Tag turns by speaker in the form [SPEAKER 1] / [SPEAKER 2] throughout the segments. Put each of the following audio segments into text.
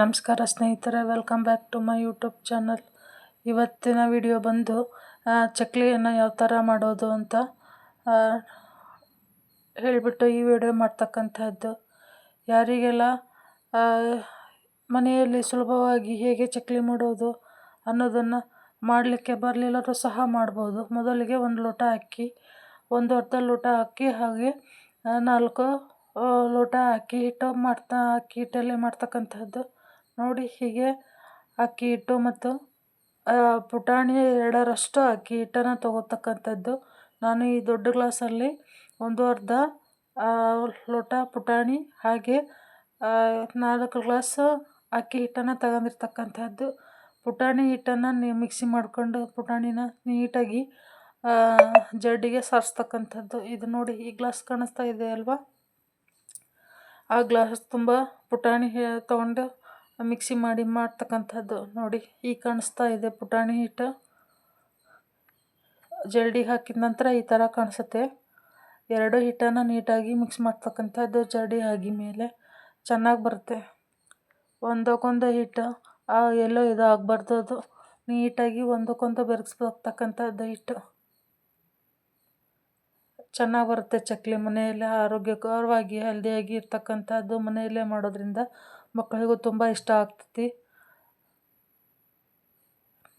[SPEAKER 1] ನಮಸ್ಕಾರ ಸ್ನೇಹಿತರೆ welcome back to my YouTube channel ಇವತ್ತಿನ ವಿಡಿಯೋ ಬಂದು ಚಕ್ಲಿಯನ್ನು ಯಾವ ಥರ ಮಾಡೋದು ಅಂತ ಹೇಳಿಬಿಟ್ಟು ಈ ವಿಡಿಯೋ ಮಾಡ್ತಕ್ಕಂಥದ್ದು. ಯಾರಿಗೆಲ್ಲ ಮನೆಯಲ್ಲಿ ಸುಲಭವಾಗಿ ಹೇಗೆ ಚಕ್ಲಿ ಮಾಡೋದು ಅನ್ನೋದನ್ನು ಮಾಡಲಿಕ್ಕೆ ಬರಲಿಲ್ಲರೂ ಸಹ ಮಾಡ್ಬೋದು. ಮೊದಲಿಗೆ ಒಂದು ಲೋಟ ಅಕ್ಕಿ ಒಂದು ಅರ್ಧ ಲೋಟ ಅಕ್ಕಿ ಹಾಗೆ ನಾಲ್ಕು ಲೋಟ ಅಕ್ಕಿ ಹಿಟ್ಟು ಮಾಡ್ತಾ ಅಕ್ಕಿ ಹಿಟ್ಟಲ್ಲಿ ಮಾಡ್ತಕ್ಕಂಥದ್ದು. ನೋಡಿ ಹೀಗೆ ಅಕ್ಕಿ ಹಿಟ್ಟು ಮತ್ತು ಪುಟಾಣಿ ಎರಡರಷ್ಟು ಅಕ್ಕಿ ಹಿಟ್ಟನ್ನು ತಗೋತಕ್ಕಂಥದ್ದು. ನಾನು ಈ ದೊಡ್ಡ ಗ್ಲಾಸಲ್ಲಿ ಒಂದು ಅರ್ಧ ಲೋಟ ಪುಟಾಣಿ ಹಾಗೆ ನಾಲ್ಕು ಗ್ಲಾಸ್ ಅಕ್ಕಿ ಹಿಟ್ಟನ್ನು ತಗೊಂಡಿರ್ತಕ್ಕಂಥದ್ದು. ಪುಟಾಣಿ ಹಿಟ್ಟನ್ನು ನೀವು ಮಿಕ್ಸಿ ಮಾಡಿಕೊಂಡು ಪುಟಾಣಿನ ನೀಟಾಗಿ ಜಡ್ಡಿಗೆ ಸಾರಿಸ್ತಕ್ಕಂಥದ್ದು. ಇದು ನೋಡಿ ಈ ಗ್ಲಾಸ್ ಕಾಣಿಸ್ತಾ ಇದೆ ಅಲ್ವಾ? ಆ ಗ್ಲಾಸ್ ತುಂಬ ಪುಟಾಣಿ ತಗೊಂಡು ಮಿಕ್ಸಿ ಮಾಡಿ ಮಾಡ್ತಕ್ಕಂಥದ್ದು ನೋಡಿ, ಈ ಕಾಣಿಸ್ತಾ ಇದೆ ಪುಟಾಣಿ ಹಿಟ್ಟು. ಜಲ್ಡಿ ಹಾಕಿದ ನಂತರ ಈ ಥರ ಕಾಣಿಸುತ್ತೆ. ಎರಡು ಹಿಟ್ಟನ್ನು ನೀಟಾಗಿ ಮಿಕ್ಸ್ ಮಾಡ್ತಕ್ಕಂಥದ್ದು ಜರ್ಡಿ ಆಗಿ ಮೇಲೆ ಚೆನ್ನಾಗಿ ಬರುತ್ತೆ. ಒಂದಕ್ಕೊಂದು ಹಿಟ್ಟು, ಆ ಎಲ್ಲೋ ಇದು ಆಗಬಾರ್ದು ಅದು. ನೀಟಾಗಿ ಒಂದಕ್ಕೊಂದು ಬೆರೆಸ್ಬೇಕ್ತಕ್ಕಂಥದ್ದು ಹಿಟ್ಟು. ಚೆನ್ನಾಗಿ ಬರುತ್ತೆ ಚಕ್ಲಿ ಮನೆಯಲ್ಲೇ, ಆರೋಗ್ಯಕರವಾಗಿ ಹೆಲ್ದಿಯಾಗಿ ಇರ್ತಕ್ಕಂಥದ್ದು ಮನೆಯಲ್ಲೇ ಮಾಡೋದ್ರಿಂದ ಮಕ್ಕಳಿಗೂ ತುಂಬ ಇಷ್ಟ ಆಗ್ತೈತಿ.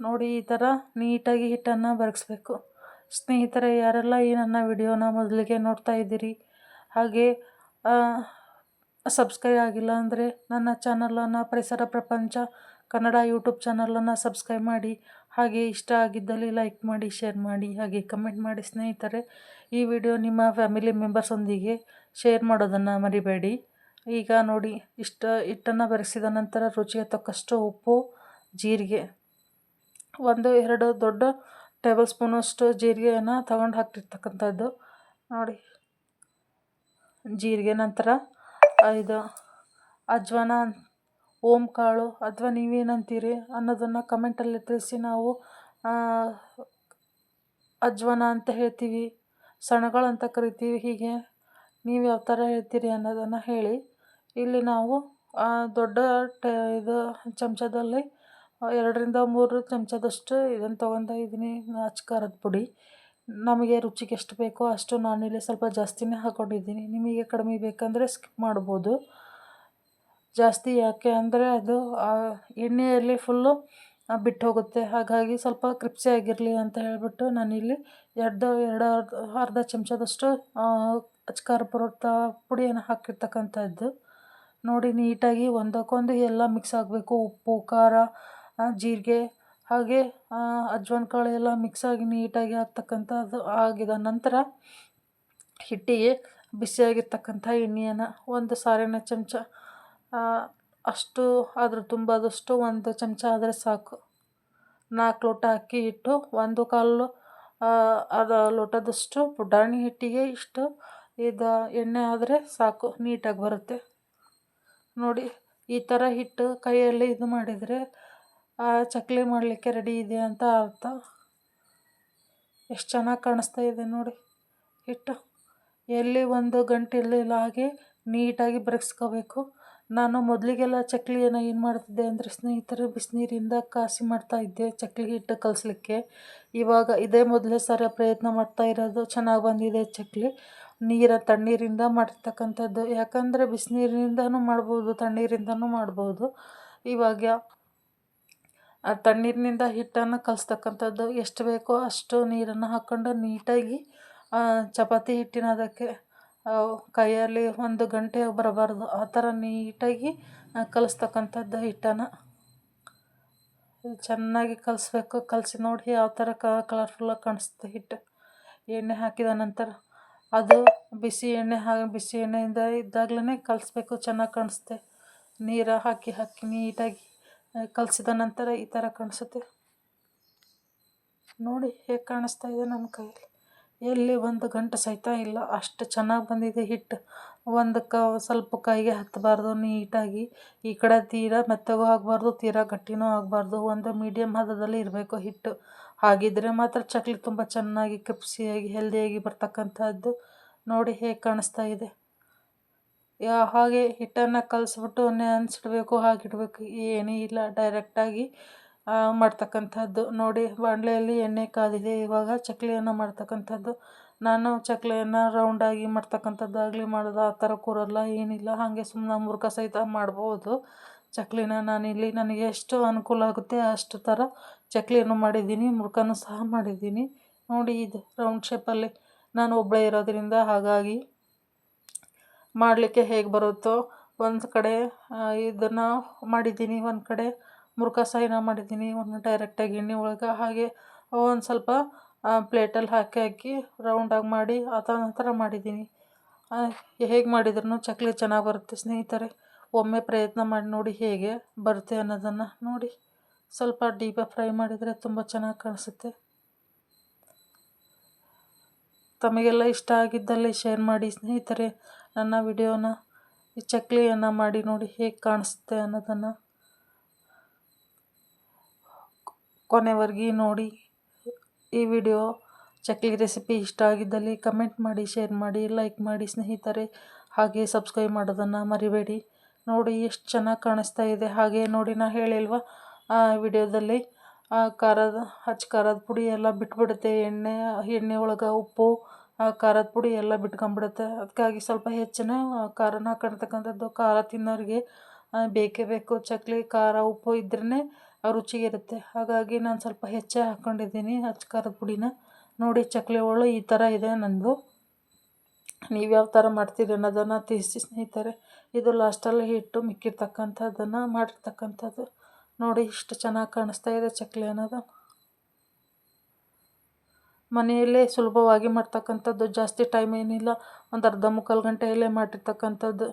[SPEAKER 1] ನೋಡಿ ಈ ಥರ ನೀಟಾಗಿ ಹಿಟ್ಟನ್ನು ಬರೆಸ್ಬೇಕು ಸ್ನೇಹಿತರೆ, ಯಾರೆಲ್ಲ ಈ ನನ್ನ ವಿಡಿಯೋನ ಮೊದಲಿಗೆ ನೋಡ್ತಾ ಇದ್ದೀರಿ, ಹಾಗೆ ಸಬ್ಸ್ಕ್ರೈಬ್ ಆಗಿಲ್ಲ ಅಂದರೆ ನನ್ನ ಚಾನಲನ್ನು, ಪರಿಸರ ಪ್ರಪಂಚ ಕನ್ನಡ ಯೂಟ್ಯೂಬ್ ಚಾನಲನ್ನು ಸಬ್ಸ್ಕ್ರೈಬ್ ಮಾಡಿ, ಹಾಗೆ ಇಷ್ಟ ಆಗಿದ್ದಲ್ಲಿ ಲೈಕ್ ಮಾಡಿ, ಶೇರ್ ಮಾಡಿ, ಹಾಗೆ ಕಮೆಂಟ್ ಮಾಡಿ ಸ್ನೇಹಿತರೆ. ಈ ವಿಡಿಯೋ ನಿಮ್ಮ ಫ್ಯಾಮಿಲಿ ಮೆಂಬರ್ಸೊಂದಿಗೆ ಶೇರ್ ಮಾಡೋದನ್ನು ಮರಿಬೇಡಿ. ಈಗ ನೋಡಿ, ಇಷ್ಟು ಹಿಟ್ಟನ್ನು ಬೆರೆಸಿದ ನಂತರ ರುಚಿಗೆ ತಕ್ಕಷ್ಟು ಉಪ್ಪು, ಜೀರಿಗೆ, ಒಂದು ಎರಡು ದೊಡ್ಡ ಟೇಬಲ್ ಸ್ಪೂನಷ್ಟು ಜೀರಿಗೆಯನ್ನು ತಗೊಂಡು ಹಾಕ್ತಿರ್ತಕ್ಕಂಥದ್ದು. ನೋಡಿ, ಜೀರಿಗೆ ನಂತರ ಇದು ಅಜ್ವಾನ ಓಂ ಕಾಳು ಅಥವಾ ನೀವೇನಂತೀರಿ ಅನ್ನೋದನ್ನು ಕಮೆಂಟಲ್ಲಿ ತಿಳಿಸಿ ನಾವು ಅಜ್ವಾನ ಅಂತ ಹೇಳ್ತೀವಿ ಸಣಗಳು ಅಂತ ಕರಿತೀವಿ, ಹೀಗೆ ನೀವು ಯಾವ ಥರ ಹೇಳ್ತೀರಿ ಅನ್ನೋದನ್ನು ಹೇಳಿ. ಇಲ್ಲಿ ನಾವು ದೊಡ್ಡ ಟ, ಇದು ಚಮಚದಲ್ಲಿ ಎರಡರಿಂದ ಮೂರು ಚಮಚದಷ್ಟು ಇದನ್ನು ತೊಗೊಂಡು ಇದ್ದೀನಿ ಅಚ್ಚಕಾರದ ಪುಡಿ. ನಮಗೆ ರುಚಿಗೆ ಎಷ್ಟು ಬೇಕೋ ಅಷ್ಟು ನಾನಿಲ್ಲಿ ಸ್ವಲ್ಪ ಜಾಸ್ತಿನೇ ಹಾಕ್ಕೊಂಡಿದ್ದೀನಿ ನಿಮಗೆ ಕಡಿಮೆ ಬೇಕಂದರೆ ಸ್ಕಿಪ್ ಮಾಡ್ಬೋದು. ಜಾಸ್ತಿ ಯಾಕೆ ಅಂದರೆ ಅದು ಎಣ್ಣೆಯಲ್ಲಿ ಫುಲ್ಲು ಬಿಟ್ಟು ಹೋಗುತ್ತೆ ಹಾಗಾಗಿ ಸ್ವಲ್ಪ ಕ್ರಿಪ್ಸಿ ಆಗಿರಲಿ ಅಂತ ಹೇಳಿಬಿಟ್ಟು ನಾನಿಲ್ಲಿ ಎರಡು ಎರಡು ಅರ್ಧ ಅರ್ಧ ಚಮಚದಷ್ಟು ಅಚ್ಚಕಾರ ಪುರದ ಪುಡಿಯನ್ನು ಹಾಕಿರ್ತಕ್ಕಂಥದ್ದು. ನೋಡಿ, ನೀಟಾಗಿ ಒಂದಕ್ಕೊಂದು ಎಲ್ಲ ಮಿಕ್ಸ್ ಆಗಬೇಕು. ಉಪ್ಪು, ಖಾರ ಜೀರಿಗೆ, ಹಾಗೆ ಅಜ್ವಾನ್ ಕಾಳು ಎಲ್ಲ ಮಿಕ್ಸ್ ಆಗಿ ನೀಟಾಗಿ ಆಗ್ತಕ್ಕಂಥದ್ದು ಆಗಿದ ನಂತರ ಹಿಟ್ಟಿಗೆ ಬಿಸಿಯಾಗಿರ್ತಕ್ಕಂಥ ಎಣ್ಣೆಯನ್ನು ಒಂದು ಸಾರಿನ ಚಮಚ ಅಷ್ಟು ಅದ್ರ ತುಂಬದಷ್ಟು ಒಂದು ಚಮಚ ಆದರೆ ಸಾಕು. ನಾಲ್ಕು ಲೋಟ ಅಕ್ಕಿ ಹಿಟ್ಟು, ಒಂದು ಕಾಲು ಅದು ಲೋಟದಷ್ಟು ಪುಟಾಣಿ ಹಿಟ್ಟಿಗೆ ಇಷ್ಟು ಇದು ಎಣ್ಣೆ ಆದರೆ ಸಾಕು, ನೀಟಾಗಿ ಬರುತ್ತೆ. ನೋಡಿ ಈ ಥರ ಹಿಟ್ಟು ಕೈಯಲ್ಲಿ ಇದು ಮಾಡಿದರೆ ಆ, ಚಕ್ಲಿ ಮಾಡಲಿಕ್ಕೆ ರೆಡಿ ಇದೆ ಅಂತ ಅರ್ಥ. ಎಷ್ಟು ಚೆನ್ನಾಗಿ ಕಾಣಿಸ್ತಾ ಇದೆ ನೋಡಿ ಹಿಟ್ಟು. ಎಲ್ಲಿ ಒಂದು ಗಂಟೆ ಇರಲಿಲ್ಲ ಹಾಗೆ ನೀಟಾಗಿ ಬೆರೆಸ್ಕೋಬೇಕು ನಾನು ಮೊದಲಿಗೆಲ್ಲ ಚಕ್ಲಿಯನ್ನು ಏನು ಮಾಡ್ತಿದ್ದೆ ಅಂದರೆ ಸ್ನೇಹಿತರು ಬಿಸಿನೀರಿಂದ ಕಾಸಿ ಮಾಡ್ತಾ ಇದ್ದೆ ಚಕ್ಲಿ ಹಿಟ್ಟು ಕಲಿಸ್ಲಿಕ್ಕೆ. ಇವಾಗ ಇದೇ ಮೊದಲೇ ಸರ ಪ್ರಯತ್ನ ಮಾಡ್ತಾ ಇರೋದು ಚೆನ್ನಾಗಿ ಬಂದಿದೆ ಚಕ್ಲಿ. ನೀರ ತಣ್ಣೀರಿಂದ ಮಾಡಿರ್ತಕ್ಕಂಥದ್ದು ಯಾಕಂದರೆ ಬಿಸಿನೀರಿನಿಂದನೂ ಮಾಡ್ಬೋದು, ತಣ್ಣೀರಿಂದನೂ ಮಾಡ್ಬೋದು. ಇವಾಗ ಆ ತಣ್ಣೀರಿನಿಂದ ಹಿಟ್ಟನ್ನು ಕಲಿಸ್ತಕ್ಕಂಥದ್ದು ಎಷ್ಟು ಬೇಕೋ ಅಷ್ಟು ನೀರನ್ನು ಹಾಕ್ಕೊಂಡು ನೀಟಾಗಿ ಚಪಾತಿ ಹಿಟ್ಟಿನ ಅದಕ್ಕೆ ಕೈಯಲ್ಲಿ ಒಂದು ಗಂಟೆ ಬರಬಾರ್ದು. ಆ ಥರ ನೀಟಾಗಿ ಕಲಿಸ್ತಕ್ಕಂಥದ್ದು ಹಿಟ್ಟನ್ನು. ಚೆನ್ನಾಗಿ ಕಲಿಸ್ಬೇಕು. ಕಲಸಿ ನೋಡಿ ಯಾವ ಥರ ಕಲರ್ಫುಲ್ಲಾಗಿ ಕಾಣಿಸ್ತು ಹಿಟ್ಟು. ಎಣ್ಣೆ ಹಾಕಿದ ನಂತರ ಅದು ಬಿಸಿ ಎಣ್ಣೆ ಹಾಗೆ ಬಿಸಿ ಎಣ್ಣೆಯಿಂದ ಇದ್ದಾಗಲೇ ಕಲಿಸ್ಬೇಕು, ಚೆನ್ನಾಗಿ ಕಾಣಿಸುತ್ತೆ. ನೀರು ಹಾಕಿ ಹಾಕಿ ನೀಟಾಗಿ ಕಲಸಿದ ನಂತರ ಈ ಥರ ಕಾಣಿಸುತ್ತೆ. ನೋಡಿ ಹೇಗೆ ಕಾಣಿಸ್ತಾ ಇದೆ ನಮ್ಮ ಕೈಯಲ್ಲಿ. ಎಲ್ಲಿ ಒಂದು ಗಂಟೆ ಸಹಿತ ಇಲ್ಲ, ಅಷ್ಟು ಚೆನ್ನಾಗಿ ಬಂದಿದೆ ಹಿಟ್ಟು. ಒಂದು ಕ, ಸ್ವಲ್ಪ ಕೈಗೆ ಹತ್ತಬಾರ್ದು ನೀಟಾಗಿ. ಈ ಕಡೆ ತೀರಾ ಮೆತ್ತಗೂ ಆಗಬಾರ್ದು, ತೀರಾ ಗಟ್ಟಿನೂ ಆಗಬಾರ್ದು. ಒಂದು ಮೀಡಿಯಮ್ ಹದದಲ್ಲಿ ಇರಬೇಕು ಹಿಟ್ಟು. ಹಾಗಿದ್ದರೆ ಮಾತ್ರ ಚಕ್ಲಿ ತುಂಬ ಚೆನ್ನಾಗಿ ಕ್ರಿಪ್ಸಿಯಾಗಿ ಹೆಲ್ದಿಯಾಗಿ ಬರ್ತಕ್ಕಂಥದ್ದು ನೋಡಿ ಹೇಗೆ ಕಾಣಿಸ್ತಾ ಇದೆ. ಯಾ, ಹಾಗೆ ಹಿಟ್ಟನ್ನು ಕಲಸ್ಬಿಟ್ಟು ನೆನೆಸಿಡ್ಬೇಕು ಹಾಗಿಡಬೇಕು ಏನೂ ಇಲ್ಲ. ಡೈರೆಕ್ಟಾಗಿ ಮಾಡ್ತಕ್ಕಂಥದ್ದು ನೋಡಿ. ಬಾಣಲೆಯಲ್ಲಿ ಎಣ್ಣೆ ಕಾದಿದೆ, ಇವಾಗ ಚಕ್ಲಿಯನ್ನು ಮಾಡ್ತಕ್ಕಂಥದ್ದು. ನಾನು ಚಕ್ಲಿಯನ್ನು ರೌಂಡಾಗಿ ಮಾಡ್ತಕ್ಕಂಥದ್ದಾಗಲಿ ಮಾಡೋದು ಆ ಥರ ಕೂರಲ್ಲ, ಏನಿಲ್ಲ. ಹಾಗೆ ಸುಮ್ಮನೆ ಮುರುಕ ಸಹಿತ ಮಾಡ್ಬೋದು. ಚಕ್ಕಲಿನ ನಾನಿಲ್ಲಿ ನನಗೆ ಎಷ್ಟು ಅನುಕೂಲ ಆಗುತ್ತೆ, ಅಷ್ಟು ಥರ ಚಕ್ಲಿಯನ್ನು ಮಾಡಿದ್ದೀನಿ ಮುರುಕನೂ ಸಹ ಮಾಡಿದ್ದೀನಿ. ನೋಡಿ ಇದು ರೌಂಡ್ ಶೇಪಲ್ಲಿ. ನಾನು ಒಬ್ಬಳೇ ಇರೋದರಿಂದ ಹಾಗಾಗಿ ಮಾಡಲಿಕ್ಕೆ ಹೇಗೆ ಬರುತ್ತೋ, ಒಂದು ಕಡೆ ಇದನ್ನು ಮಾಡಿದ್ದೀನಿ, ಒಂದು ಕಡೆ ಮುರುಕ ಸಹಿನ ಮಾಡಿದ್ದೀನಿ, ಒಂದು ಡೈರೆಕ್ಟಾಗಿ ಎಣ್ಣೆ ಒಳಗೆ. ಹಾಗೆ ಒಂದು ಸ್ವಲ್ಪ ಪ್ಲೇಟಲ್ಲಿ ಹಾಕಿ ಹಾಕಿ ರೌಂಡಾಗಿ ಮಾಡಿ ಆ ಥರ ಮಾಡಿದ್ದೀನಿ. ಹೇಗೆ ಮಾಡಿದ್ರೂ ಚಕ್ಲಿ ಚೆನ್ನಾಗಿ ಬರುತ್ತೆ ಸ್ನೇಹಿತರೆ. ಒಮ್ಮೆ ಪ್ರಯತ್ನ ಮಾಡಿ ನೋಡಿ ಹೇಗೆ ಬರುತ್ತೆ ಅನ್ನೋದನ್ನು ನೋಡಿ. ಸ್ವಲ್ಪ ಡೀಪ ಫ್ರೈ ಮಾಡಿದರೆ ತುಂಬ ಚೆನ್ನಾಗಿ ಕಾಣಿಸುತ್ತೆ. ತಮಗೆಲ್ಲ ಇಷ್ಟ ಆಗಿದ್ದಲ್ಲಿ ಶೇರ್ ಮಾಡಿ ಸ್ನೇಹಿತರೆ, ನನ್ನ ವಿಡಿಯೋನ, ಈ ಚಕ್ಲಿಯನ್ನು ಮಾಡಿ ನೋಡಿ ಹೇಗೆ ಕಾಣಿಸುತ್ತೆ ಅನ್ನೋದನ್ನು ಕೊನೆವರೆಗೆ ನೋಡಿ. ಈ ವಿಡಿಯೋ ಚಕ್ಲಿ ರೆಸಿಪಿ ಇಷ್ಟ ಆಗಿದ್ದಲ್ಲಿ ಕಮೆಂಟ್ ಮಾಡಿ ಶೇರ್ ಮಾಡಿ ಲೈಕ್ ಮಾಡಿ ಸ್ನೇಹಿತರೆ, ಹಾಗೆ ಸಬ್ಸ್ಕ್ರೈಬ್ ಮಾಡೋದನ್ನು ಮರಿಬೇಡಿ. ನೋಡಿ ಎಷ್ಟು ಚೆನ್ನಾಗಿ ಕಾಣಿಸ್ತಾ ಇದೆ. ಹಾಗೆ ನೋಡಿ ನಾ ಹೇಳಿಲ್ವಾ, ಆ ವಿಡಿಯೋದಲ್ಲಿ ಖಾರದ, ಹಚ್ಚ ಖಾರದ ಪುಡಿ ಎಲ್ಲ ಬಿಟ್ಬಿಡುತ್ತೆ. ಎಣ್ಣೆ ಎಣ್ಣೆ ಒಳಗೆ ಉಪ್ಪು ಖಾರದ ಪುಡಿ ಎಲ್ಲ ಬಿಟ್ಕೊಂಬಿಡುತ್ತೆ ಅದಕ್ಕಾಗಿ ಸ್ವಲ್ಪ ಹೆಚ್ಚಿನ ಖಾರನ ಹಾಕೊಂಡಿರ್ತಕ್ಕಂಥದ್ದು ಖಾರ ತಿನ್ನೋರಿಗೆ ಬೇಕೇ ಬೇಕು. ಚಕ್ಲಿ, ಖಾರ, ಉಪ್ಪು ಇದ್ರೇ ರುಚಿಗಿರುತ್ತೆ. ಹಾಗಾಗಿ ನಾನು ಸ್ವಲ್ಪ ಹೆಚ್ಚೇ ಹಾಕ್ಕೊಂಡಿದ್ದೀನಿ ಹಚ್ಚ ಖಾರದ ಪುಡಿನ. ನೋಡಿ ಚಕ್ಲಿ ಒಳ್ಳೆ ಈ ಥರ ಇದೆ ನನ್ನದು ನೀವು ಯಾವ ಥರ ಮಾಡ್ತೀರಿ ಅನ್ನೋದನ್ನು ತಿಳಿಸಿ ಸ್ನೇಹಿತರೆ. ಇದು ಲಾಸ್ಟಲ್ಲಿ ಹಿಟ್ಟು ಮಿಕ್ಕಿರ್ತಕ್ಕಂಥದ್ದನ್ನು ಮಾಡಿರ್ತಕ್ಕಂಥದ್ದು. ನೋಡಿ, ಇಷ್ಟು ಚೆನ್ನಾಗಿ ಕಾಣಿಸ್ತಾ ಇದೆ ಚಕ್ಲಿ ಅನ್ನೋದು. ಮನೆಯಲ್ಲೇ ಸುಲಭವಾಗಿ ಮಾಡ್ತಕ್ಕಂಥದ್ದು, ಜಾಸ್ತಿ ಟೈಮ್ ಏನಿಲ್ಲ. ಒಂದು ಅರ್ಧ ಮುಕ್ಕಾಲು ಗಂಟೆಯಲ್ಲೇ ಮಾಡಿರ್ತಕ್ಕಂಥದ್ದು.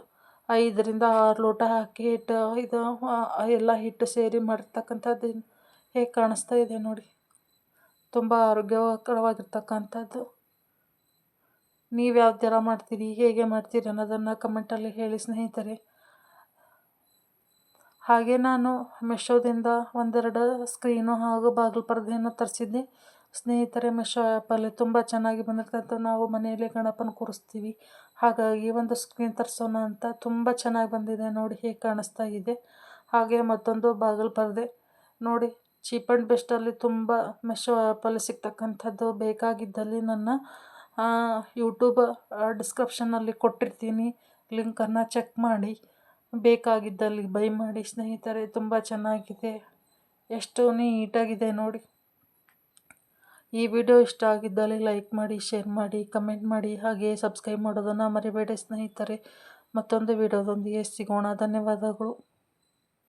[SPEAKER 1] ಐದರಿಂದ ಆರು ಲೋಟ ಹಾಕಿ ಹಿಟ್ಟು, ಇದು ಎಲ್ಲ ಹಿಟ್ಟು ಸೇರಿ ಮಾಡಿರ್ತಕ್ಕಂಥದ್ದು ಹೇಗೆ ಕಾಣಿಸ್ತಾ ಇದೆ ನೋಡಿ. ತುಂಬ ಆರೋಗ್ಯಕರವಾಗಿರ್ತಕ್ಕಂಥದ್ದು. ನೀವು ಯಾವ ಥರ ಮಾಡ್ತೀರಿ, ಹೇಗೆ ಮಾಡ್ತೀರಿ ಅನ್ನೋದನ್ನು ಕಮೆಂಟಲ್ಲಿ ಹೇಳಿ ಸ್ನೇಹಿತರೆ. ಹಾಗೆ ನಾನು ಮೆಶೋದಿಂದ ಒಂದೆರಡು ಸ್ಕ್ರೀನು ಹಾಗೂ ಬಾಗಿಲು ಪರದೆಯನ್ನು ತರಿಸಿದ್ದೆ. ಸ್ನೇಹಿತರೆ ಮೆಶೋ ಆ್ಯಪಲ್ಲಿ ತುಂಬ ಚೆನ್ನಾಗಿ ಬಂದಿರ್ತಕ್ಕಂಥ ನಾವು ಮನೆಯಲ್ಲೇ ಗಣಪನ ಕೂರಿಸ್ತೀವಿ. ಹಾಗಾಗಿ ಒಂದು ಸ್ಕ್ರೀನ್ ತರಿಸೋಣ ಅಂತ ತುಂಬ ಚೆನ್ನಾಗಿ ಬಂದಿದೆ, ನೋಡಿ ಹೇಗೆ ಕಾಣಿಸ್ತಾ ಇದೆ. ಹಾಗೆ ಮತ್ತೊಂದು ಬಾಗಿಲು ಪರದೆ. ನೋಡಿ ಚೀಪ್ ಆ್ಯಂಡ್ ಬೆಸ್ಟಲ್ಲಿ ತುಂಬ ಮೆಶೋ ಆ್ಯಪಲ್ಲಿ ಸಿಗ್ತಕ್ಕಂಥದ್ದು ಬೇಕಾಗಿದ್ದಲ್ಲಿ ನನ್ನ ಯೂಟ್ಯೂಬ್ ಡಿಸ್ಕ್ರಿಪ್ಷನ್ನಲ್ಲಿ ಕೊಟ್ಟಿರ್ತೀನಿ. ಲಿಂಕನ್ನು ಚೆಕ್ ಮಾಡಿ. ಬೇಕಾಗಿದ್ದಲ್ಲಿ ಬೈ ಮಾಡಿ. ಸ್ನೇಹಿತರೆ, ತುಂಬ ಚೆನ್ನಾಗಿದೆ. ಎಷ್ಟು ನೀಟಾಗಿದೆ ನೋಡಿ. ಈ ವಿಡಿಯೋ ಇಷ್ಟ ಆಗಿದ್ದಲ್ಲಿ ಲೈಕ್ ಮಾಡಿ ಶೇರ್ ಮಾಡಿ ಕಮೆಂಟ್ ಮಾಡಿ, ಹಾಗೆ ಸಬ್ಸ್ಕ್ರೈಬ್ ಮಾಡೋದನ್ನು ಮರಿಬೇಡಿ ಸ್ನೇಹಿತರೆ. ಮತ್ತೊಂದು ವಿಡಿಯೋದೊಂದಿಗೆ ಸಿಗೋಣ. ಧನ್ಯವಾದಗಳು.